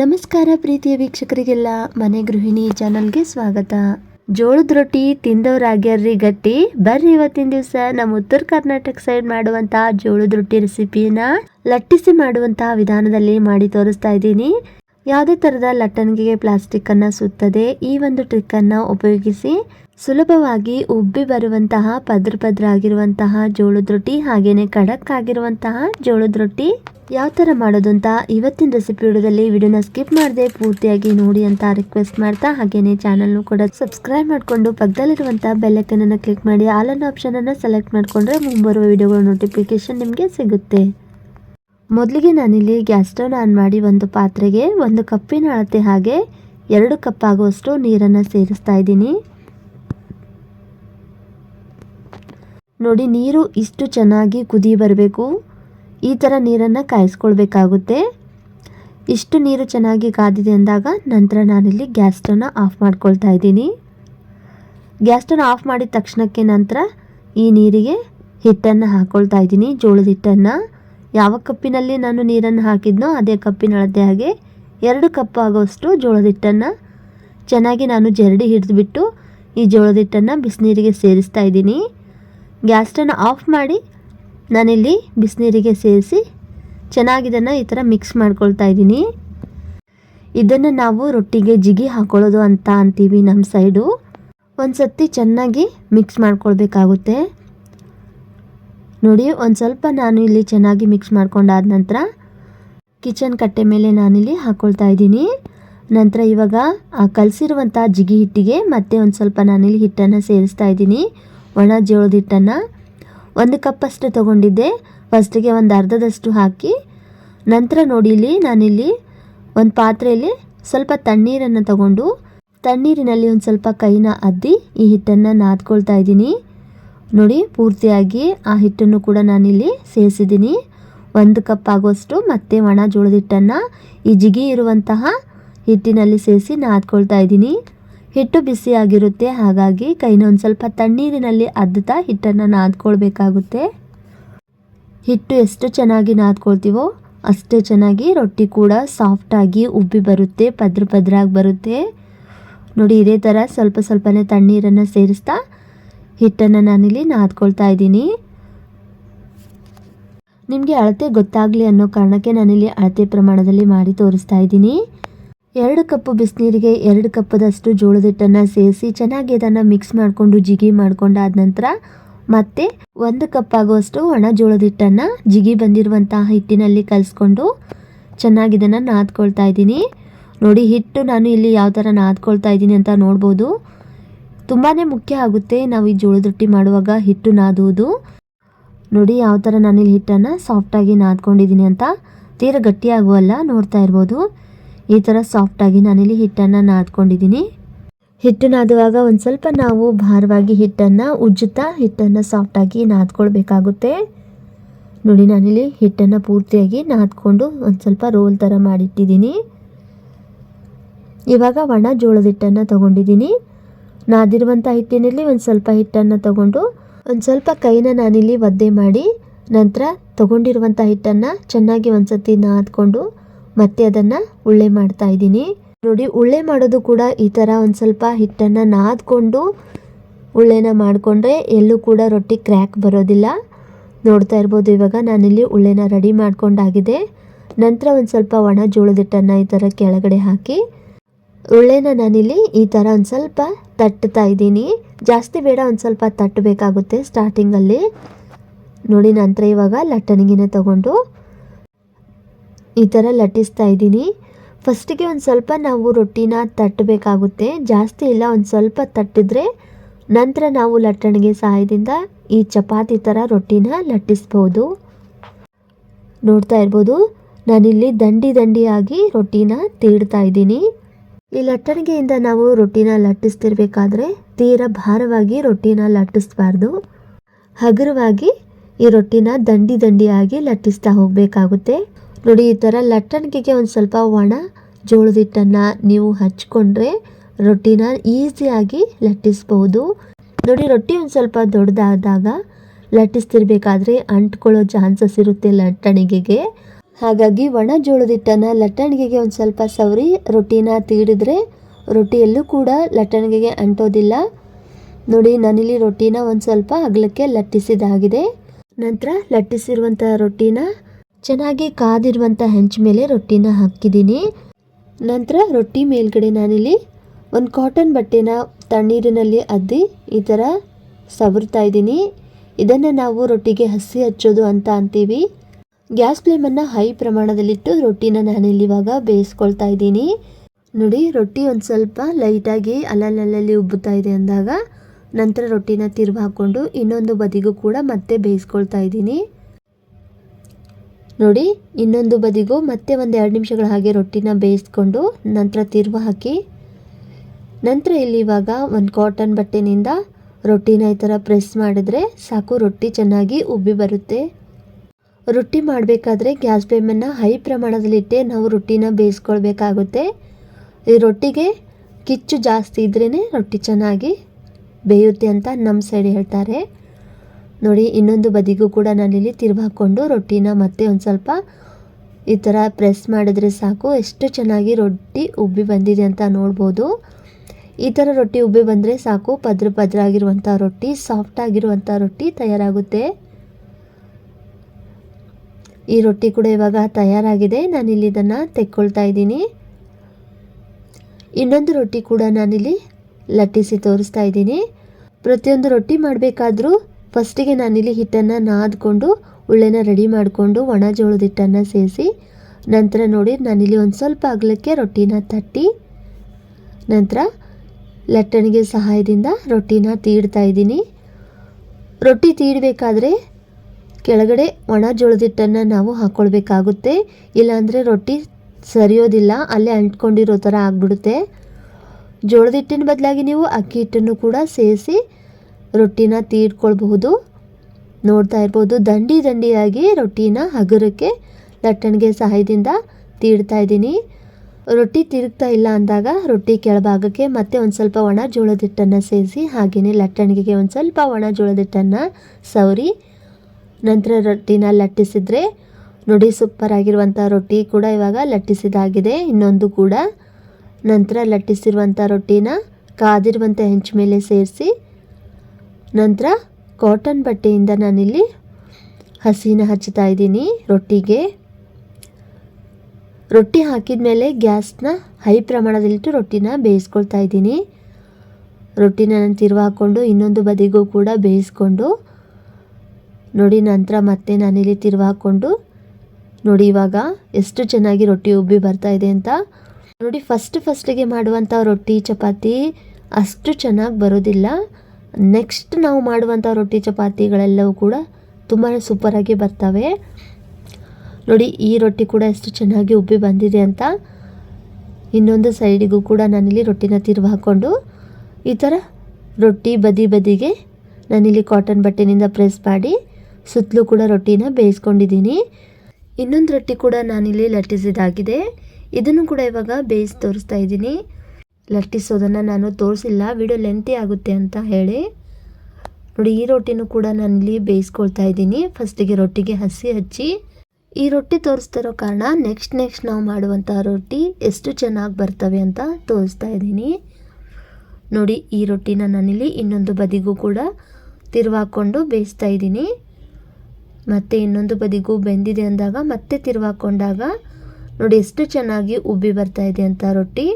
ನಮಸ್ಕಾರ ಪ್ರೀತಿಯ ವೀಕ್ಷಕರಿಗೆಲ್ಲ, ಮನೆ ಗೃಹಿಣಿ ಚಾನಲ್ಗೆ ಸ್ವಾಗತ. ಜೋಳದ ರೊಟ್ಟಿ ತಿಂದವ್ರಾಗ್ಯಾರ್ರಿ ಗಟ್ಟಿ. ಬರ್ರಿ ಇವತ್ತಿನ ದಿವಸ ನಮ್ಮ ಉತ್ತರ ಕರ್ನಾಟಕ ಸೈಡ್ ಮಾಡುವಂತಹ ಜೋಳದ ರೊಟ್ಟಿ ರೆಸಿಪಿನ ಲಟ್ಟಿಸಿ ಮಾಡುವಂತಹ ವಿಧಾನದಲ್ಲಿ ಮಾಡಿ ತೋರಿಸ್ತಾ ಇದ್ದೀನಿ. ಯಾವುದೇ ಥರದ ಲಟ್ಟಣಿಗೆ ಪ್ಲಾಸ್ಟಿಕ್ ಅನ್ನ ಸುತ್ತದೆ ಈ ಒಂದು ಟ್ರಿಕ್ ಅನ್ನ ಉಪಯೋಗಿಸಿ ಸುಲಭವಾಗಿ ಉಬ್ಬಿ ಬರುವಂತಹ ಪದ್ರ ಪದ್ರ ಆಗಿರುವಂತಹ ಜೋಳದ ರೊಟ್ಟಿ ಹಾಗೇನೆ ಖಡಕ್ ಆಗಿರುವಂತಹ ಜೋಳದ ರೊಟ್ಟಿ ಯಾವ ಥರ ಮಾಡೋದು ಅಂತ ಇವತ್ತಿನ ರೆಸಿಪಿ ವಿಡಿಯೋದಲ್ಲಿ ವಿಡಿಯೋನ ಸ್ಕಿಪ್ ಮಾಡದೆ ಪೂರ್ತಿಯಾಗಿ ನೋಡಿ ಅಂತ ರಿಕ್ವೆಸ್ಟ್ ಮಾಡ್ತಾ ಹಾಗೇನೆ ಚಾನಲ್ನು ಕೂಡ ಸಬ್ಸ್ಕ್ರೈಬ್ ಮಾಡಿಕೊಂಡು ಪಕ್ಕದಲ್ಲಿರುವಂಥ ಬೆಲ್ಲೈಕನನ್ನು ಕ್ಲಿಕ್ ಮಾಡಿ ಆಲ್ ಆಪ್ಷನ್ ಆಪ್ಷನನ್ನು ಸೆಲೆಕ್ಟ್ ಮಾಡಿಕೊಂಡ್ರೆ ಮುಂಬರುವ ವಿಡಿಯೋಗಳ ನೋಟಿಫಿಕೇಶನ್ ನಿಮಗೆ ಸಿಗುತ್ತೆ. ಮೊದಲಿಗೆ ನಾನಿಲ್ಲಿ ಗ್ಯಾಸ್ ಸ್ಟವ್ನ ಆನ್ ಮಾಡಿ ಒಂದು ಪಾತ್ರೆಗೆ ಒಂದು ಕಪ್ಪಿನ ಅಳತೆ ಹಾಗೆ ಎರಡು ಕಪ್ ಆಗುವಷ್ಟು ನೀರನ್ನು ಸೇರಿಸ್ತಾ ಇದ್ದೀನಿ. ನೋಡಿ, ನೀರು ಇಷ್ಟು ಚೆನ್ನಾಗಿ ಕುದಿ ಬರಬೇಕು. ಈ ಥರ ನೀರನ್ನು ಕಾಯಿಸ್ಕೊಳ್ಬೇಕಾಗುತ್ತೆ. ಇಷ್ಟು ನೀರು ಚೆನ್ನಾಗಿ ಕಾದಿದೆ ಅಂದಾಗ ನಂತರ ನಾನಿಲ್ಲಿ ಗ್ಯಾಸ್ ಸ್ಟವ್ನ ಆಫ್ ಮಾಡ್ಕೊಳ್ತಾ ಇದ್ದೀನಿ. ಗ್ಯಾಸ್ ಸ್ಟವ್ನ ಆಫ್ ಮಾಡಿದ ತಕ್ಷಣಕ್ಕೆ ನಂತರ ಈ ನೀರಿಗೆ ಹಿಟ್ಟನ್ನು ಹಾಕ್ಕೊಳ್ತಾ ಇದ್ದೀನಿ, ಜೋಳದ ಹಿಟ್ಟನ್ನು. ಯಾವ ಕಪ್ಪಿನಲ್ಲಿ ನಾನು ನೀರನ್ನು ಹಾಕಿದ್ನೋ ಅದೇ ಕಪ್ಪಿನ ಅಳತೆ ಹಾಗೆ ಎರಡು ಕಪ್ ಆಗೋಷ್ಟು ಜೋಳದ ಹಿಟ್ಟನ್ನು ಚೆನ್ನಾಗಿ ನಾನು ಜರಡಿ ಹಿಡಿದುಬಿಟ್ಟು ಈ ಜೋಳದ ಹಿಟ್ಟನ್ನು ಬಿಸಿನೀರಿಗೆ ಸೇರಿಸ್ತಾ ಇದ್ದೀನಿ. ಗ್ಯಾಸ್ ಸ್ಟವ್ನ ಆಫ್ ಮಾಡಿ ನಾನಿಲ್ಲಿ ಬಿಸಿನೀರಿಗೆ ಸೇರಿಸಿ ಚೆನ್ನಾಗಿದನ್ನು ಈ ಥರ ಮಿಕ್ಸ್ ಮಾಡ್ಕೊಳ್ತಾ ಇದ್ದೀನಿ. ಇದನ್ನು ನಾವು ರೊಟ್ಟಿಗೆ ಜಿಗಿ ಹಾಕೊಳ್ಳೋದು ಅಂತ ಅಂತೀವಿ ನಮ್ಮ ಸೈಡು. ಒಂದು ಸತಿ ಚೆನ್ನಾಗಿ ಮಿಕ್ಸ್ ಮಾಡ್ಕೊಳ್ಬೇಕಾಗುತ್ತೆ. ನೋಡಿ, ಒಂದು ಸ್ವಲ್ಪ ನಾನು ಇಲ್ಲಿ ಚೆನ್ನಾಗಿ ಮಿಕ್ಸ್ ಮಾಡ್ಕೊಂಡಾದ ನಂತರ ಕಿಚನ್ ಕಟ್ಟೆ ಮೇಲೆ ನಾನಿಲ್ಲಿ ಹಾಕ್ಕೊಳ್ತಾ ಇದ್ದೀನಿ. ನಂತರ ಇವಾಗ ಆ ಕಲಸಿರುವಂಥ ಜಿಗಿ ಹಿಟ್ಟಿಗೆ ಮತ್ತೆ ಒಂದು ಸ್ವಲ್ಪ ನಾನಿಲ್ಲಿ ಹಿಟ್ಟನ್ನು ಸೇರಿಸ್ತಾ ಇದ್ದೀನಿ. ಒಣ ಜೋಳದ ಹಿಟ್ಟನ್ನು ಒಂದು ಕಪ್ಪಷ್ಟು ತೊಗೊಂಡಿದ್ದೆ. ಫಸ್ಟಿಗೆ ಒಂದು ಅರ್ಧದಷ್ಟು ಹಾಕಿ, ನಂತರ ನೋಡಿ ಇಲ್ಲಿ ನಾನಿಲ್ಲಿ ಒಂದು ಪಾತ್ರೆಯಲ್ಲಿ ಸ್ವಲ್ಪ ತಣ್ಣೀರನ್ನು ತಗೊಂಡು, ತಣ್ಣೀರಿನಲ್ಲಿ ಒಂದು ಸ್ವಲ್ಪ ಕೈನ ಅದ್ದಿ ಈ ಹಿಟ್ಟನ್ನು ನಾದ್ಕೊಳ್ತಾ ಇದ್ದೀನಿ. ನೋಡಿ, ಪೂರ್ತಿಯಾಗಿ ಆ ಹಿಟ್ಟನ್ನು ಕೂಡ ನಾನಿಲ್ಲಿ ಸೇರಿಸಿದ್ದೀನಿ. ಒಂದು ಕಪ್ ಆಗುವಷ್ಟು ಮತ್ತೆ ಒಣ ಜೋಳದ ಹಿಟ್ಟನ್ನು ಈ ಜಿಗಿ ಇರುವಂತಹ ಹಿಟ್ಟಿನಲ್ಲಿ ಸೇರಿಸಿ ನಾದ್ಕೊಳ್ತಾ ಇದ್ದೀನಿ. ಹಿಟ್ಟು ಬಿಸಿಯಾಗಿರುತ್ತೆ, ಹಾಗಾಗಿ ಕೈನ ಒಂದು ಸ್ವಲ್ಪ ತಣ್ಣೀರಿನಲ್ಲಿ ಅದ್ದುತ್ತಾ ಹಿಟ್ಟನ್ನು ನಾದ್ಕೊಳ್ಬೇಕಾಗುತ್ತೆ. ಹಿಟ್ಟು ಎಷ್ಟು ಚೆನ್ನಾಗಿ ನಾದ್ಕೊಳ್ತೀವೋ ಅಷ್ಟೇ ಚೆನ್ನಾಗಿ ರೊಟ್ಟಿ ಕೂಡ ಸಾಫ್ಟಾಗಿ ಉಬ್ಬಿ ಬರುತ್ತೆ, ಪದ್ರ ಪದ್ರಾಗಿ ಬರುತ್ತೆ. ನೋಡಿ, ಇದೇ ಥರ ಸ್ವಲ್ಪ ಸ್ವಲ್ಪನೇ ತಣ್ಣೀರನ್ನು ಸೇರಿಸ್ತಾ ಹಿಟ್ಟನ್ನು ನಾನಿಲ್ಲಿ ನಾದ್ಕೊಳ್ತಾ ಇದ್ದೀನಿ. ನಿಮಗೆ ಅಳತೆ ಗೊತ್ತಾಗಲಿ ಅನ್ನೋ ಕಾರಣಕ್ಕೆ ನಾನಿಲ್ಲಿ ಅಳತೆ ಪ್ರಮಾಣದಲ್ಲಿ ಮಾಡಿ ತೋರಿಸ್ತಾ ಇದ್ದೀನಿ. ಎರಡು ಕಪ್ಪು ಬಿಸಿನೀರಿಗೆ ಎರಡು ಕಪ್ಪದಷ್ಟು ಜೋಳದ ಹಿಟ್ಟನ್ನು ಸೇರಿಸಿ ಚೆನ್ನಾಗಿ ಅದನ್ನು ಮಿಕ್ಸ್ ಮಾಡಿಕೊಂಡು ಜಿಗಿ ಮಾಡ್ಕೊಂಡಾದ ನಂತರ ಮತ್ತೆ ಒಂದು ಕಪ್ ಆಗುವಷ್ಟು ಒಣ ಜೋಳದ ಹಿಟ್ಟನ್ನು ಜಿಗಿ ಬಂದಿರುವಂತಹ ಹಿಟ್ಟಿನಲ್ಲಿ ಕಲಿಸ್ಕೊಂಡು ಚೆನ್ನಾಗಿ ಇದನ್ನು ನಾದ್ಕೊಳ್ತಾ ಇದ್ದೀನಿ. ನೋಡಿ, ಹಿಟ್ಟು ನಾನು ಇಲ್ಲಿ ಯಾವ ಥರ ನಾದ್ಕೊಳ್ತಾ ಇದ್ದೀನಿ ಅಂತ ನೋಡ್ಬೋದು. ತುಂಬಾ ಮುಖ್ಯ ಆಗುತ್ತೆ ನಾವು ಈ ಜೋಳದ ರೊಟ್ಟಿ ಮಾಡುವಾಗ ಹಿಟ್ಟು ನಾದುವುದು. ನೋಡಿ, ಯಾವ ಥರ ನಾನಿಲ್ಲಿ ಹಿಟ್ಟನ್ನು ಸಾಫ್ಟಾಗಿ ನಾದ್ಕೊಂಡಿದ್ದೀನಿ ಅಂತ. ತೀರ ಗಟ್ಟಿಯಾಗುವಲ್ಲ, ನೋಡ್ತಾ ಇರ್ಬೋದು. ಈ ಥರ ಸಾಫ್ಟಾಗಿ ನಾನಿಲ್ಲಿ ಹಿಟ್ಟನ್ನು ನಾದ್ಕೊಂಡಿದ್ದೀನಿ. ಹಿಟ್ಟು ನಾದುವಾಗ ಒಂದು ಸ್ವಲ್ಪ ನಾವು ಭಾರವಾಗಿ ಹಿಟ್ಟನ್ನು ಉಜ್ಜುತ್ತಾ ಹಿಟ್ಟನ್ನು ಸಾಫ್ಟಾಗಿ ನಾದ್ಕೊಳ್ಬೇಕಾಗುತ್ತೆ. ನೋಡಿ ನಾನಿಲ್ಲಿ ಹಿಟ್ಟನ್ನು ಪೂರ್ತಿಯಾಗಿ ನಾದ್ಕೊಂಡು ಒಂದು ಸ್ವಲ್ಪ ರೋಲ್ ಥರ ಮಾಡಿಟ್ಟಿದ್ದೀನಿ. ಇವಾಗ ಒಣ ಜೋಳದ ಹಿಟ್ಟನ್ನು ತೊಗೊಂಡಿದ್ದೀನಿ. ನಾದಿರುವಂಥ ಹಿಟ್ಟಿನಲ್ಲಿ ಒಂದು ಸ್ವಲ್ಪ ಹಿಟ್ಟನ್ನು ತಗೊಂಡು ಒಂದು ಸ್ವಲ್ಪ ಕೈನ ನಾನಿಲ್ಲಿ ಒದ್ದೆ ಮಾಡಿ ನಂತರ ತೊಗೊಂಡಿರುವಂಥ ಹಿಟ್ಟನ್ನು ಚೆನ್ನಾಗಿ ಒಂದು ಸತಿ ನಾದ್ಕೊಂಡು ಮತ್ತೆ ಅದನ್ನು ಉಳ್ಳೆ ಮಾಡ್ತಾ ಇದ್ದೀನಿ. ನೋಡಿ, ಉಳ್ಳೆ ಮಾಡೋದು ಕೂಡ ಈ ಥರ ಒಂದು ಸ್ವಲ್ಪ ಹಿಟ್ಟನ್ನು ನಾದ್ಕೊಂಡು ಉಳ್ಳೆನ ಮಾಡಿಕೊಂಡ್ರೆ ಎಲ್ಲೂ ಕೂಡ ರೊಟ್ಟಿ ಕ್ರ್ಯಾಕ್ ಬರೋದಿಲ್ಲ. ನೋಡ್ತಾ ಇರ್ಬೋದು, ಇವಾಗ ನಾನಿಲ್ಲಿ ಉಳ್ಳೆನ ರೆಡಿ ಮಾಡ್ಕೊಂಡಾಗಿದೆ. ನಂತರ ಒಂದು ಸ್ವಲ್ಪ ಒಣ ಜೋಳದ ಹಿಟ್ಟನ್ನು ಈ ಥರ ಕೆಳಗಡೆ ಹಾಕಿ, ಉಳ್ಳೆನ ನಾನಿಲ್ಲಿ ಈ ಥರ ಒಂದು ಸ್ವಲ್ಪ ತಟ್ಟುತ್ತಾ ಇದ್ದೀನಿ. ಜಾಸ್ತಿ ಬೇಡ, ಒಂದು ಸ್ವಲ್ಪ ತಟ್ಟಬೇಕಾಗುತ್ತೆ ಸ್ಟಾರ್ಟಿಂಗಲ್ಲಿ ನೋಡಿ, ನಂತರ ಇವಾಗ ಲಟ್ಟಣಿಗೆನ ತಗೊಂಡು ಈ ಥರ ಲಟ್ಟಿಸ್ತಾ ಇದ್ದೀನಿ. ಫಸ್ಟಿಗೆ ಒಂದು ಸ್ವಲ್ಪ ನಾವು ರೊಟ್ಟಿನ ತಟ್ಟಬೇಕಾಗುತ್ತೆ. ಜಾಸ್ತಿ ಇಲ್ಲ, ಒಂದು ಸ್ವಲ್ಪ ತಟ್ಟಿದ್ರೆ ನಂತರ ನಾವು ಲಟ್ಟಣಿಗೆ ಸಹಾಯದಿಂದ ಈ ಚಪಾತಿ ಥರ ರೊಟ್ಟಿನ ಲಟ್ಟಿಸ್ಬೋದು. ನೋಡ್ತಾ ಇರ್ಬೋದು, ನಾನಿಲ್ಲಿ ದಂಡಿ ದಂಡಿಯಾಗಿ ರೊಟ್ಟಿನ ತೀಡ್ತಾ ಇದ್ದೀನಿ. ಈ ಲಟ್ಟಣಿಗೆಯಿಂದ ನಾವು ರೊಟ್ಟಿನ ಲಟ್ಟಿಸ್ತಿರ್ಬೇಕಾದ್ರೆ ತೀರ ಭಾರವಾಗಿ ರೊಟ್ಟಿನ ಲಟ್ಟಿಸ್ಬಾರ್ದು. ಹಗುರವಾಗಿ ಈ ರೊಟ್ಟಿನ ದಂಡಿ ದಂಡಿಯಾಗಿ ಲಟ್ಟಿಸ್ತಾ ಹೋಗಬೇಕಾಗುತ್ತೆ. ನೋಡಿ, ಈ ಥರ ಲಟ್ಟಣಿಗೆಗೆ ಒಂದು ಸ್ವಲ್ಪ ಒಣ ಜೋಳದ ಹಿಟ್ಟನ್ನು ನೀವು ಹಚ್ಕೊಂಡ್ರೆ ರೊಟ್ಟಿನ ಈಸಿಯಾಗಿ ಲಟ್ಟಿಸ್ಬೋದು ನೋಡಿ, ರೊಟ್ಟಿ ಒಂದು ಸ್ವಲ್ಪ ದೊಡ್ಡದಾದಾಗ ಲಟ್ಟಿಸ್ತಿರ್ಬೇಕಾದ್ರೆ ಅಂಟ್ಕೊಳ್ಳೋ ಚಾನ್ಸಸ್ ಇರುತ್ತೆ ಲಟ್ಟಣಿಗೆಗೆ. ಹಾಗಾಗಿ ಒಣ ಜೋಳದ ಹಿಟ್ಟನ್ನು ಲಟ್ಟಣಿಗೆಗೆ ಒಂದು ಸ್ವಲ್ಪ ಸವರಿ ರೊಟ್ಟಿನ ತೀಡಿದ್ರೆ ರೊಟ್ಟಿಯಲ್ಲೂ ಕೂಡ ಲಟ್ಟಣಿಗೆಗೆ ಅಂಟೋದಿಲ್ಲ. ನೋಡಿ, ನಾನಿಲ್ಲಿ ರೊಟ್ಟಿನ ಒಂದು ಸ್ವಲ್ಪ ಅಗಲಕ್ಕೆ ಲಟ್ಟಿಸಿದಾಗಿದೆ. ನಂತರ ಲಟ್ಟಿಸಿರುವಂಥ ರೊಟ್ಟಿನ ಚೆನ್ನಾಗಿ ಕಾದಿರುವಂಥ ಹೆಂಚ ಮೇಲೆ ರೊಟ್ಟಿನ ಹಾಕಿದ್ದೀನಿ. ನಂತರ ರೊಟ್ಟಿ ಮೇಲ್ಗಡೆ ನಾನಿಲ್ಲಿ ಒಂದು ಕಾಟನ್ ಬಟ್ಟೆನ ತಣ್ಣೀರಿನಲ್ಲಿ ಅದ್ದಿ ಈ ಥರ ಸವರ್ತಾ ಇದ್ದೀನಿ. ಇದನ್ನು ನಾವು ರೊಟ್ಟಿಗೆ ಹಸಿ ಹಚ್ಚೋದು ಅಂತ ಅಂತೀವಿ. ಗ್ಯಾಸ್ ಫ್ಲೇಮನ್ನು ಹೈ ಪ್ರಮಾಣದಲ್ಲಿಟ್ಟು ರೊಟ್ಟಿನ ನಾನಿಲ್ಲಿ ಇವಾಗ ಬೇಯಿಸ್ಕೊಳ್ತಾ ಇದ್ದೀನಿ. ನೋಡಿ, ರೊಟ್ಟಿ ಒಂದು ಸ್ವಲ್ಪ ಲೈಟಾಗಿ ಅಲ್ಲಲ್ಲಲ್ಲಿ ಉಬ್ಬುತ್ತಾ ಇದೆ ಅಂದಾಗ ನಂತರ ರೊಟ್ಟಿನ ತಿರುವು ಹಾಕ್ಕೊಂಡು ಇನ್ನೊಂದು ಬದಿಗೂ ಕೂಡ ಮತ್ತೆ ಬೇಯಿಸ್ಕೊಳ್ತಾ ಇದ್ದೀನಿ. ನೋಡಿ, ಇನ್ನೊಂದು ಬದಿಗೂ ಮತ್ತೆ ಒಂದು ಎರಡು ನಿಮಿಷಗಳ ಹಾಗೆ ರೊಟ್ಟಿನ ಬೇಯಿಸ್ಕೊಂಡು ನಂತರ ತಿರುವ ಹಾಕಿ, ನಂತರ ಇಲ್ಲಿ ಇವಾಗ ಒಂದು ಕಾಟನ್ ಬಟ್ಟೆನಿಂದ ರೊಟ್ಟಿನ ಈ ಥರ ಪ್ರೆಸ್ ಮಾಡಿದ್ರೆ ಸಾಕು, ರೊಟ್ಟಿ ಚೆನ್ನಾಗಿ ಉಬ್ಬಿ ಬರುತ್ತೆ. ರೊಟ್ಟಿ ಮಾಡಬೇಕಾದ್ರೆ ಗ್ಯಾಸ್ ಫ್ಲೇಮನ್ನು ಹೈ ಪ್ರಮಾಣದಲ್ಲಿಟ್ಟೆ ನಾವು ರೊಟ್ಟಿನ ಬೇಯಿಸ್ಕೊಳ್ಬೇಕಾಗುತ್ತೆ. ಈ ರೊಟ್ಟಿಗೆ ಕಿಚ್ಚು ಜಾಸ್ತಿ ಇದ್ರೇ ರೊಟ್ಟಿ ಚೆನ್ನಾಗಿ ಬೇಯುತ್ತೆ ಅಂತ ನಮ್ಮ ಸೈಡ್ ಹೇಳ್ತಾರೆ. ನೋಡಿ, ಇನ್ನೊಂದು ಬದಿಗೂ ಕೂಡ ನಾನಿಲ್ಲಿ ತಿರುವು ಹಾಕ್ಕೊಂಡು ರೊಟ್ಟಿನ ಮತ್ತೆ ಒಂದು ಸ್ವಲ್ಪ ಈ ಥರ ಪ್ರೆಸ್ ಮಾಡಿದ್ರೆ ಸಾಕು. ಎಷ್ಟು ಚೆನ್ನಾಗಿ ರೊಟ್ಟಿ ಉಬ್ಬಿ ಬಂದಿದೆ ಅಂತ ನೋಡ್ಬೋದು. ಈ ಥರ ರೊಟ್ಟಿ ಉಬ್ಬಿ ಬಂದರೆ ಸಾಕು. ಪದ್ರ ಪದ್ರ ಆಗಿರುವಂಥ ರೊಟ್ಟಿ ಸಾಫ್ಟ್ ಆಗಿರುವಂಥ ರೊಟ್ಟಿ ತಯಾರಾಗುತ್ತೆ. ಈ ರೊಟ್ಟಿ ಕೂಡ ಇವಾಗ ತಯಾರಾಗಿದೆ. ನಾನಿಲ್ಲಿ ಇದನ್ನು ತೆಕ್ಕೊಳ್ತಾ ಇದ್ದೀನಿ. ಇನ್ನೊಂದು ರೊಟ್ಟಿ ಕೂಡ ನಾನಿಲ್ಲಿ ಲಟ್ಟಿಸಿ ತೋರಿಸ್ತಾ ಇದ್ದೀನಿ. ಪ್ರತಿಯೊಂದು ರೊಟ್ಟಿ ಮಾಡಬೇಕಾದ್ರೂ ಫಸ್ಟಿಗೆ ನಾನಿಲ್ಲಿ ಹಿಟ್ಟನ್ನು ನಾದ್ಕೊಂಡು, ಉಳ್ಳೆನ ರೆಡಿ ಮಾಡಿಕೊಂಡು, ಒಣ ಜೋಳದ ಹಿಟ್ಟನ್ನು ಸೇರಿಸಿ, ನಂತರ ನೋಡಿ ನಾನಿಲ್ಲಿ ಒಂದು ಸ್ವಲ್ಪ ಅಗಲಕ್ಕೆ ರೊಟ್ಟಿನ ತಟ್ಟಿ, ನಂತರ ಲಟ್ಟಣಿಗೆ ಸಹಾಯದಿಂದ ರೊಟ್ಟಿನ ತೀಡ್ತಾ ಇದ್ದೀನಿ. ರೊಟ್ಟಿ ತೀಡಬೇಕಾದ್ರೆ ಕೆಳಗಡೆ ಒಣ ಜೋಳದ ಹಿಟ್ಟನ್ನು ನಾವು ಹಾಕ್ಕೊಳ್ಬೇಕಾಗುತ್ತೆ ಇಲ್ಲಾಂದರೆ ರೊಟ್ಟಿ ಸರಿಯೋದಿಲ್ಲ, ಅಲ್ಲೇ ಅಂಟ್ಕೊಂಡಿರೋ ಥರ ಆಗಿಬಿಡುತ್ತೆ. ಜೋಳದ ಹಿಟ್ಟಿನ ಬದಲಾಗಿ ನೀವು ಅಕ್ಕಿ ಹಿಟ್ಟನ್ನು ಕೂಡ ಸೇರಿಸಿ ರೊಟ್ಟಿನ ತೀಡ್ಕೊಳ್ಬಹುದು ನೋಡ್ತಾ ಇರ್ಬೋದು, ದಂಡಿ ದಂಡಿಯಾಗಿ ರೊಟ್ಟಿನ ಹಗುರಕ್ಕೆ ಲಟ್ಟಣಿಗೆ ಸಹಾಯದಿಂದ ತೀಡ್ತಾ ಇದ್ದೀನಿ. ರೊಟ್ಟಿ ತಿರುಗ್ತಾ ಇಲ್ಲ ಅಂದಾಗ ರೊಟ್ಟಿ ಕೆಳಭಾಗಕ್ಕೆ ಮತ್ತೆ ಒಂದು ಸ್ವಲ್ಪ ಒಣ ಜೋಳದ ಹಿಟ್ಟನ್ನು ಸೇರಿಸಿ ಹಾಗೆಯೇ ಲಟ್ಟಣಿಗೆಗೆ ಒಂದು ಸ್ವಲ್ಪ ಒಣ ಜೋಳದ ಹಿಟ್ಟನ್ನು ಸವರಿ, ನಂತರ ರೊಟ್ಟಿನ ಲಟ್ಟಿಸಿದರೆ ನೋಡಿ ಸೂಪರ್ ಆಗಿರುವಂಥ ರೊಟ್ಟಿ ಕೂಡ ಇವಾಗ ಲಟ್ಟಿಸಿದಾಗಿದೆ, ಇನ್ನೊಂದು ಕೂಡ. ನಂತರ ಲಟ್ಟಿಸಿರುವಂಥ ರೊಟ್ಟಿನ ಕಾದಿರುವಂಥ ಹೆಂಚು ಮೇಲೆ ಸೇರಿಸಿ ನಂತರ ಕಾಟನ್ ಬಟ್ಟೆಯಿಂದ ನಾನಿಲ್ಲಿ ಹಸಿನ ಹಚ್ಚುತ್ತಾ ಇದ್ದೀನಿ ರೊಟ್ಟಿಗೆ. ರೊಟ್ಟಿ ಹಾಕಿದ ಮೇಲೆ ಗ್ಯಾಸ್ನ ಹೈ ಪ್ರಮಾಣದಲ್ಲಿಟ್ಟು ರೊಟ್ಟಿನ ಬೇಯಿಸ್ಕೊಳ್ತಾ ಇದ್ದೀನಿ. ರೊಟ್ಟಿನ ನಾನು ತಿರುವು ಹಾಕ್ಕೊಂಡು ಇನ್ನೊಂದು ಬದಿಗೂ ಕೂಡ ಬೇಯಿಸ್ಕೊಂಡು ನೋಡಿ ನಂತರ ಮತ್ತೆ ನಾನಿಲ್ಲಿ ತಿರುವು ಹಾಕ್ಕೊಂಡು ನೋಡಿ ಇವಾಗ ಎಷ್ಟು ಚೆನ್ನಾಗಿ ರೊಟ್ಟಿ ಉಬ್ಬಿ ಬರ್ತಾ ಇದೆ ಅಂತ. ನೋಡಿ ಫಸ್ಟ್ ಫಸ್ಟಿಗೆ ಮಾಡುವಂಥ ರೊಟ್ಟಿ, ಚಪಾತಿ ಅಷ್ಟು ಚೆನ್ನಾಗಿ ಬರೋದಿಲ್ಲ. ನೆಕ್ಸ್ಟ್ ನಾವು ಮಾಡುವಂಥ ರೊಟ್ಟಿ ಚಪಾತಿಗಳೆಲ್ಲವೂ ಕೂಡ ತುಂಬಾ ಸೂಪರಾಗಿ ಬರ್ತವೆ. ನೋಡಿ, ಈ ರೊಟ್ಟಿ ಕೂಡ ಎಷ್ಟು ಚೆನ್ನಾಗಿ ಉಬ್ಬಿ ಬಂದಿದೆ ಅಂತ ಇನ್ನೊಂದು ಸೈಡಿಗೂ ಕೂಡ ನಾನಿಲ್ಲಿ ರೊಟ್ಟಿನ ತಿರುವು ಹಾಕ್ಕೊಂಡು ಈ ಥರ ರೊಟ್ಟಿ ಬದಿ ಬದಿಗೆ ನಾನಿಲ್ಲಿ ಕಾಟನ್ ಬಟ್ಟೆನಿಂದ ಪ್ರೆಸ್ ಮಾಡಿ ಸುತ್ತಲೂ ಕೂಡ ರೊಟ್ಟಿನ ಬೇಯಿಸ್ಕೊಂಡಿದ್ದೀನಿ. ಇನ್ನೊಂದು ರೊಟ್ಟಿ ಕೂಡ ನಾನಿಲ್ಲಿ ಲಟ್ಟಿಸಿದಾಗಿದೆ ಇದನ್ನು ಕೂಡ ಇವಾಗ ಬೇಯಿಸಿ ತೋರಿಸ್ತಾ ಇದ್ದೀನಿ. ಲಟ್ಟಿಸೋದನ್ನು ನಾನು ತೋರಿಸಿಲ್ಲ. ವಿಡಿಯೋ ಲೆಂತಿ ಆಗುತ್ತೆ ಅಂತ ಹೇಳಿ. ನೋಡಿ, ಈ ರೊಟ್ಟಿನೂ ಕೂಡ ನಾನಿಲ್ಲಿ ಬೇಯಿಸ್ಕೊಳ್ತಾ ಇದ್ದೀನಿ. ಫಸ್ಟಿಗೆ ರೊಟ್ಟಿಗೆ ಹಸಿ ಹಚ್ಚಿ. ಈ ರೊಟ್ಟಿ ತೋರಿಸ್ತಿರೋ ಕಾರಣ ನೆಕ್ಸ್ಟ್ ನೆಕ್ಸ್ಟ್ ನಾವು ಮಾಡುವಂಥ ರೊಟ್ಟಿ ಎಷ್ಟು ಚೆನ್ನಾಗಿ ಬರ್ತವೆ ಅಂತ ತೋರಿಸ್ತಾ ಇದ್ದೀನಿ. ನೋಡಿ, ಈ ರೊಟ್ಟಿನ ನಾನಿಲ್ಲಿ ಇನ್ನೊಂದು ಬದಿಗೂ ಕೂಡ ತಿರುವಾಕೊಂಡು ಬೇಯಿಸ್ತಾ ಇದ್ದೀನಿ. ಮತ್ತು ಇನ್ನೊಂದು ಬದಿಗೂ ಬೆಂದಿದೆ ಅಂದಾಗ ಮತ್ತೆ ತಿರುವಾಕೊಂಡಾಗ ನೋಡಿ, ಎಷ್ಟು ಚೆನ್ನಾಗಿ ಉಬ್ಬಿ ಬರ್ತಾ ಇದೆ ಅಂತ ರೊಟ್ಟಿ.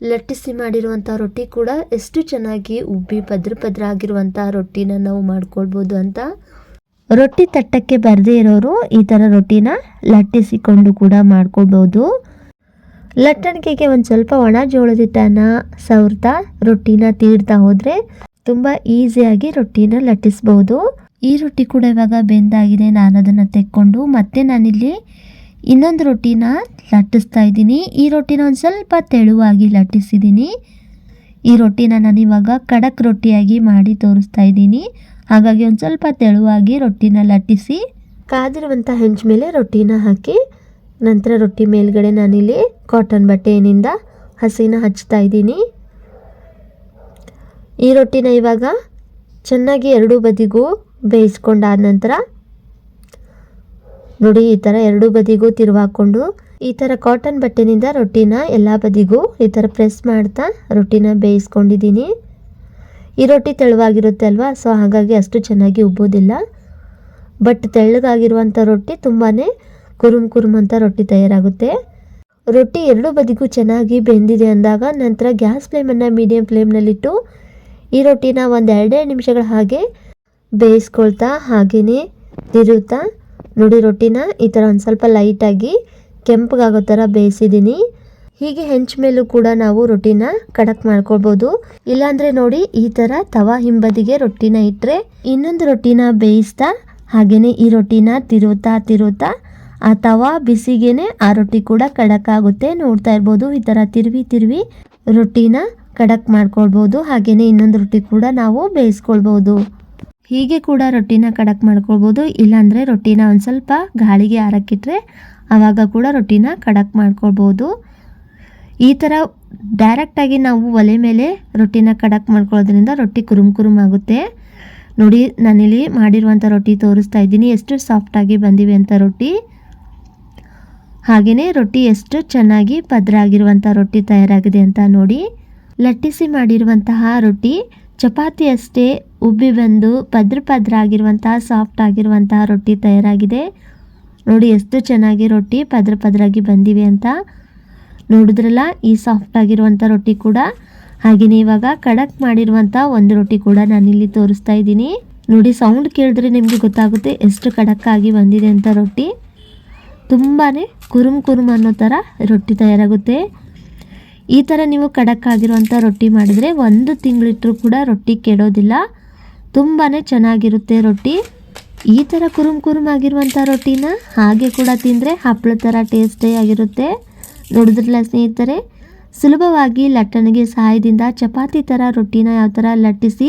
ಲಟ್ಟಿಸಿ ಮಾಡಿರುವಂಥ ರೊಟ್ಟಿ ಕೂಡ ಎಷ್ಟು ಚೆನ್ನಾಗಿ ಉಬ್ಬಿ ಪದ್ರ ಪದ್ರ ಆಗಿರುವಂಥ ರೊಟ್ಟಿನ ನಾವು ಮಾಡ್ಕೊಳ್ಬೋದು ಅಂತ. ರೊಟ್ಟಿ ತಟ್ಟಕ್ಕೆ ಬರದೇ ಇರೋರು ಈ ಥರ ರೊಟ್ಟಿನ ಲಟ್ಟಿಸಿಕೊಂಡು ಕೂಡ ಮಾಡ್ಕೊಳ್ಬೋದು. ಲಟ್ಟಣಿಗೆಗೆ ಒಂದು ಸ್ವಲ್ಪ ಒಣ ಜೋಳದ ಹಿಟ್ಟನ್ನು ಸವರ್ತಾ ರೊಟ್ಟಿನ ತೀರ್ತಾ ಹೋದರೆ ತುಂಬ ಈಸಿಯಾಗಿ ರೊಟ್ಟಿನ ಲಟ್ಟಿಸ್ಬೋದು. ಈ ರೊಟ್ಟಿ ಕೂಡ ಇವಾಗ ಬೆಂದಾಗಿದೆ ನಾನು ಅದನ್ನು ತೆಕ್ಕೊಂಡು ಮತ್ತೆ ನಾನಿಲ್ಲಿ ಇನ್ನೊಂದು ರೊಟ್ಟಿನ ಲಟ್ಟಿಸ್ತಾ ಇದ್ದೀನಿ. ಈ ರೊಟ್ಟಿನ ಒಂದು ಸ್ವಲ್ಪ ತೆಳುವಾಗಿ ಲಟ್ಟಿಸಿದ್ದೀನಿ. ಈ ರೊಟ್ಟಿನ ನಾನು ಇವಾಗ ಖಡಕ್ ರೊಟ್ಟಿಯಾಗಿ ಮಾಡಿ ತೋರಿಸ್ತಾ ಇದ್ದೀನಿ. ಹಾಗಾಗಿ ಒಂದು ಸ್ವಲ್ಪ ತೆಳುವಾಗಿ ರೊಟ್ಟಿನ ಲಟ್ಟಿಸಿ ಕಾದಿರುವಂಥ ಹೆಂಚು ಮೇಲೆ ರೊಟ್ಟಿನ ಹಾಕಿ ನಂತರ ರೊಟ್ಟಿ ಮೇಲ್ಗಡೆ ನಾನಿಲ್ಲಿ ಕಾಟನ್ ಬಟ್ಟೆಯಿಂದ ಹಸಿನ ಹಚ್ತಾ ಇದ್ದೀನಿ. ಈ ರೊಟ್ಟಿನ ಇವಾಗ ಚೆನ್ನಾಗಿ ಎರಡೂ ಬದಿಗೂ ಬೇಯಿಸ್ಕೊಂಡಾದ ನಂತರ ನೋಡಿ, ಈ ತರ ಎರಡು ಬದಿಗೂ ತಿರುವಾಕೊಂಡು, ಈ ತರ ಕಾಟನ್ ಬಟ್ಟೆನಿಂದ ರೊಟ್ಟಿನ ಎಲ್ಲಾ ಬದಿಗೂ ಈ ತರ ಪ್ರೆಸ್ ಮಾಡ್ತಾ ರೊಟ್ಟಿನ ಬೇಯಿಸ್ಕೊಂಡಿದ್ದೀನಿ. ಈ ರೊಟ್ಟಿ ತೆಳುವಾಗಿರುತ್ತೆ ಅಲ್ವಾ? ಸೊ ಹಾಗಾಗಿ ಅಷ್ಟು ಚೆನ್ನಾಗಿ ಉಬ್ಬೋದಿಲ್ಲ ಬಟ್ ತೆಳ್ಳಗಾಗಿರುವಂಥ ರೊಟ್ಟಿ ತುಂಬಾ ಕುರುಮ್ ಕುರುಮ್ ಅಂತ ರೊಟ್ಟಿ ತಯಾರಾಗುತ್ತೆ. ರೊಟ್ಟಿ ಎರಡು ಬದಿಗೂ ಚೆನ್ನಾಗಿ ಬೆಂದಿದೆ ಅಂದಾಗ ನಂತರ ಗ್ಯಾಸ್ ಫ್ಲೇಮನ್ನು ಮೀಡಿಯಂ ಫ್ಲೇಮ್ನಲ್ಲಿಟ್ಟು ಈ ರೊಟ್ಟಿನ ಒಂದು ಎರಡೇ ನಿಮಿಷಗಳ ಹಾಗೆ ಬೇಯಿಸ್ಕೊಳ್ತಾ ಹಾಗೆಯೇ ತಿರುತ್ತಾ ನೋಡಿ ರೊಟ್ಟಿನ ಈ ಥರ ಒಂದು ಸ್ವಲ್ಪ ಲೈಟಾಗಿ ಕೆಂಪಗಾಗೋ ಥರ ಬೇಯಿಸಿದ್ದೀನಿ. ಹೀಗೆ ಹೆಂಚ ಮೇಲೂ ಕೂಡ ನಾವು ರೊಟ್ಟಿನ ಕಡಕ್ ಮಾಡ್ಕೊಳ್ಬೋದು. ಇಲ್ಲಾಂದರೆ ನೋಡಿ ಈ ಥರ ತವಾ ಹಿಂಬದಿಗೆ ರೊಟ್ಟಿನ ಇಟ್ಟರೆ ಇನ್ನೊಂದು ರೊಟ್ಟಿನ ಬೇಯಿಸ್ತಾ ಹಾಗೆಯೇ ಈ ರೊಟ್ಟಿನ ತಿರುತ್ತಾ ತಿರುತ್ತಾ ಆ ತವಾ ಬಿಸಿಗೇನೆ ಆ ರೊಟ್ಟಿ ಕೂಡ ಕಡಕ್ ಆಗುತ್ತೆ. ನೋಡ್ತಾ ಇರ್ಬೋದು ಈ ಥರ ತಿರುವಿ ತಿರುವಿ ರೊಟ್ಟಿನ ಕಡಕ್ ಮಾಡ್ಕೊಳ್ಬೋದು. ಹಾಗೆಯೇ ಇನ್ನೊಂದು ರೊಟ್ಟಿ ಕೂಡ ನಾವು ಬೇಯಿಸ್ಕೊಳ್ಬೋದು. ಹೀಗೆ ಕೂಡ ರೊಟ್ಟಿನ ಕಡಕ್ ಮಾಡ್ಕೊಳ್ಬೋದು. ಇಲ್ಲಾಂದರೆ ರೊಟ್ಟಿನ ಒಂದು ಸ್ವಲ್ಪ ಗಾಳಿಗೆ ಹಾರಕ್ಕಿಟ್ರೆ ಆವಾಗ ಕೂಡ ರೊಟ್ಟಿನ ಕಡಕ್ ಮಾಡ್ಕೊಳ್ಬೋದು. ಈ ಥರ ಡೈರೆಕ್ಟಾಗಿ ನಾವು ಒಲೆ ಮೇಲೆ ರೊಟ್ಟಿನ ಕಡಕ್ ಮಾಡ್ಕೊಳ್ಳೋದ್ರಿಂದ ರೊಟ್ಟಿ ಕುರುಮ್ ಕುರುಮ್ ಆಗುತ್ತೆ. ನೋಡಿ, ನಾನಿಲ್ಲಿ ಮಾಡಿರುವಂಥ ರೊಟ್ಟಿ ತೋರಿಸ್ತಾ ಇದ್ದೀನಿ. ಎಷ್ಟು ಸಾಫ್ಟಾಗಿ ಬಂದಿವೆ ಅಂತ ರೊಟ್ಟಿ. ಹಾಗೆಯೇ ರೊಟ್ಟಿ ಎಷ್ಟು ಚೆನ್ನಾಗಿ ಪದ್ರ ಆಗಿರುವಂಥ ರೊಟ್ಟಿ ತಯಾರಾಗಿದೆ ಅಂತ ನೋಡಿ. ಲಟ್ಟಿಸಿ ಮಾಡಿರುವಂತಹ ರೊಟ್ಟಿ. ಚಪಾತಿ ಅಷ್ಟೇ, ಉಬ್ಬಿ ಬಂದು ಪದ್ರ ಪದ್ರ ಆಗಿರುವಂತಹ ಸಾಫ್ಟ್ ಆಗಿರುವಂತಹ ರೊಟ್ಟಿ ತಯಾರಾಗಿದೆ. ನೋಡಿ ಎಷ್ಟು ಚೆನ್ನಾಗಿ ರೊಟ್ಟಿ ಪದ್ರ ಪದ್ರಾಗಿ ಬಂದಿವೆ ಅಂತ. ನೋಡಿದ್ರಲ್ಲ, ಈ ಸಾಫ್ಟ್ ಆಗಿರುವಂಥ ರೊಟ್ಟಿ ಕೂಡ. ಹಾಗೆಯೇ ಇವಾಗ ಕಡಕ್ ಮಾಡಿರುವಂಥ ಒಂದು ರೊಟ್ಟಿ ಕೂಡ ನಾನಿಲ್ಲಿ ತೋರಿಸ್ತಾ ಇದ್ದೀನಿ. ನೋಡಿ ಸೌಂಡ್ ಕೇಳಿದ್ರೆ ನಿಮಗೆ ಗೊತ್ತಾಗುತ್ತೆ ಎಷ್ಟು ಕಡಕ್ ಆಗಿ ಬಂದಿದೆ ಅಂತ ರೊಟ್ಟಿ. ತುಂಬಾ ಕುರುಮ್ ಕುರುಮ್ ಅನ್ನೋ ಥರ ರೊಟ್ಟಿ ತಯಾರಾಗುತ್ತೆ. ಈ ಥರ ನೀವು ಖಡಕ್ ಆಗಿರುವಂಥ ರೊಟ್ಟಿ ಮಾಡಿದರೆ ಒಂದು ತಿಂಗಳಿಟ್ಟರೂ ಕೂಡ ರೊಟ್ಟಿ ಕೆಡೋದಿಲ್ಲ. ತುಂಬಾ ಚೆನ್ನಾಗಿರುತ್ತೆ ರೊಟ್ಟಿ. ಈ ಥರ ಕುರುಮ್ ಕುರುಮ್ ಆಗಿರುವಂಥ ರೊಟ್ಟಿನ ಹಾಗೆ ಕೂಡ ತಿಂದರೆ ಹಪ್ಪಳ ಥರ ಟೇಸ್ಟೇ ಆಗಿರುತ್ತೆ. ನೋಡಿದ್ರಲ್ಲ ಸ್ನೇಹಿತರೆ ಸುಲಭವಾಗಿ ಲಟ್ಟಣಿಗೆ ಸಹಾಯದಿಂದ ಚಪಾತಿ ಥರ ರೊಟ್ಟಿನ ಯಾವ ಥರ ಲಟ್ಟಿಸಿ,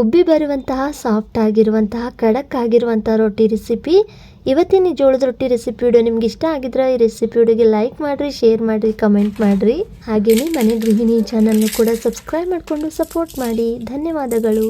ಉಬ್ಬಿ ಬರುವಂತಹ ಸಾಫ್ಟ್ ಆಗಿರುವಂತಹ ಖಡಕ್ ಆಗಿರುವಂತಹ ರೊಟ್ಟಿ ರೆಸಿಪಿ ಇವತ್ತಿನ ಜೋಳದ ರೊಟ್ಟಿ ರೆಸಿಪಿ ವಿಡಿಯೋ ನಿಮ್ಗೆ ಇಷ್ಟ ಆಗಿದ್ರೆ ಈ ರೆಸಿಪಿ ವಿಡಿಯೋಗೆ ಲೈಕ್ ಮಾಡಿರಿ ಶೇರ್ ಮಾಡಿರಿ ಕಮೆಂಟ್ ಮಾಡಿರಿ. ಹಾಗೆಯೇ ಮನೆ ಗೃಹಿಣಿ ಚಾನಲ್ನ ಕೂಡ ಸಬ್ಸ್ಕ್ರೈಬ್ ಮಾಡಿಕೊಂಡು ಸಪೋರ್ಟ್ ಮಾಡಿ. ಧನ್ಯವಾದಗಳು.